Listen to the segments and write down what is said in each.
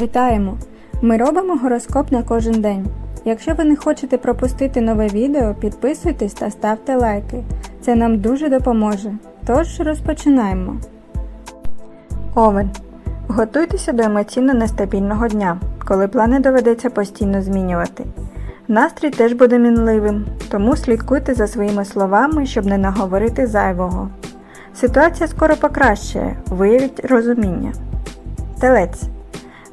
Вітаємо! Ми робимо гороскоп на кожен день. Якщо ви не хочете пропустити нове відео, підписуйтесь та ставте лайки. Це нам дуже допоможе. Тож розпочинаємо. Овен. Готуйтеся до емоційно нестабільного дня, коли плани доведеться постійно змінювати. Настрій теж буде мінливим, тому слідкуйте за своїми словами, щоб не наговорити зайвого. Ситуація скоро покращає, виявіть розуміння. Телець.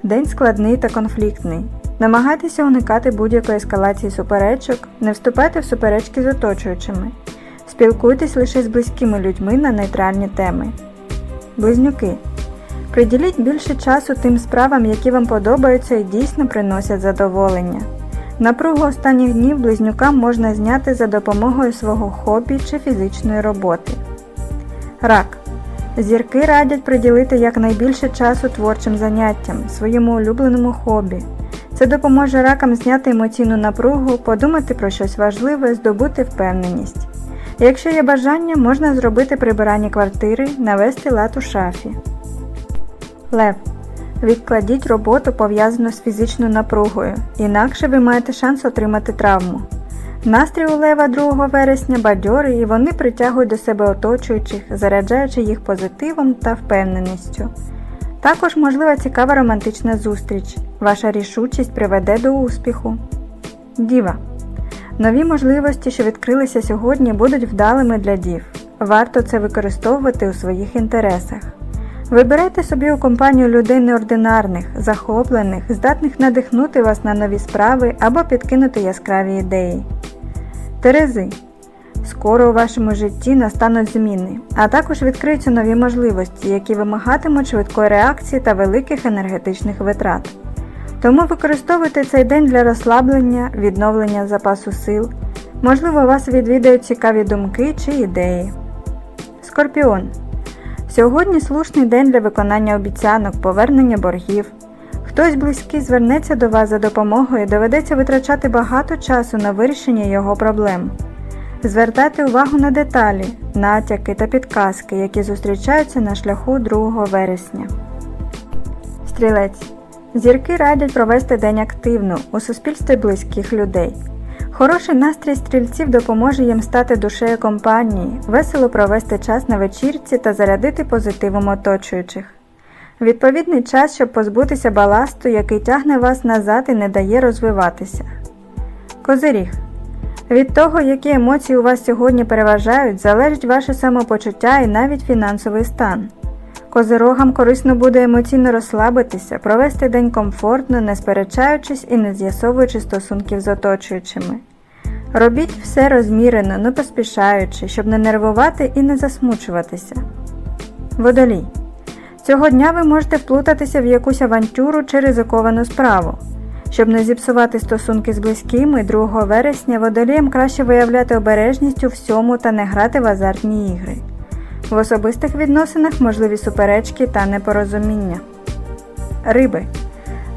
День складний та конфліктний. Намагайтеся уникати будь-якої ескалації суперечок, не вступайте в суперечки з оточуючими. Спілкуйтесь лише з близькими людьми на нейтральні теми. Близнюки. Приділіть більше часу тим справам, які вам подобаються і дійсно приносять задоволення. Напругу останніх днів близнюкам можна зняти за допомогою свого хобі чи фізичної роботи. Рак. Зірки радять приділити якнайбільше часу творчим заняттям, своєму улюбленому хобі. Це допоможе ракам зняти емоційну напругу, подумати про щось важливе, здобути впевненість. Якщо є бажання, можна зробити прибирання квартири, навести лад у шафі. Лев. Відкладіть роботу, пов'язану з фізичною напругою, інакше ви маєте шанс отримати травму. Настрій у Лева 2 вересня бадьорий і вони притягують до себе оточуючих, заряджаючи їх позитивом та впевненістю. Також можлива цікава романтична зустріч. Ваша рішучість приведе до успіху. Діва. Нові можливості, що відкрилися сьогодні, будуть вдалими для дів. Варто це використовувати у своїх інтересах. Вибирайте собі у компанію людей неординарних, захоплених, здатних надихнути вас на нові справи або підкинути яскраві ідеї. Терези. Скоро у вашому житті настануть зміни, а також відкриються нові можливості, які вимагатимуть швидкої реакції та великих енергетичних витрат. Тому використовуйте цей день для розслаблення, відновлення запасу сил. Можливо, вас відвідають цікаві думки чи ідеї. Скорпіон. Сьогодні слушний день для виконання обіцянок, повернення боргів. Хтось близький звернеться до вас за допомогою доведеться витрачати багато часу на вирішення його проблем. Звертайте увагу на деталі, натяки та підказки, які зустрічаються на шляху 2 вересня. Стрілець. Зірки радять провести день активно у суспільстві близьких людей. Хороший настрій стрільців допоможе їм стати душею компанії, весело провести час на вечірці та зарядити позитивом оточуючих. Відповідний час, щоб позбутися баласту, який тягне вас назад і не дає розвиватися. Козиріг. Від того, які емоції у вас сьогодні переважають, залежить ваше самопочуття і навіть фінансовий стан. Козирогам корисно буде емоційно розслабитися, провести день комфортно, не сперечаючись і не з'ясовуючи стосунків з оточуючими. Робіть все розмірено, не поспішаючи, щоб не нервувати і не засмучуватися. Водолій. Цього дня ви можете вплутатися в якусь авантюру чи ризиковану справу. Щоб не зіпсувати стосунки з близькими, 2 вересня водоліям краще виявляти обережність у всьому та не грати в азартні ігри. В особистих відносинах можливі суперечки та непорозуміння. Риби.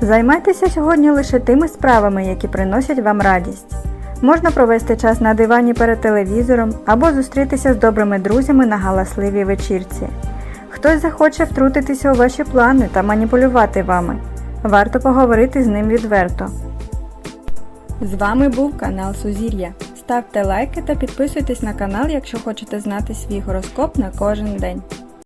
Займайтеся сьогодні лише тими справами, які приносять вам радість. Можна провести час на дивані перед телевізором або зустрітися з добрими друзями на галасливій вечірці. Хтось захоче втрутитися у ваші плани та маніпулювати вами. Варто поговорити з ним відверто. З вами був канал Сузір'я. Ставте лайки та підписуйтесь на канал, якщо хочете знати свій гороскоп на кожен день.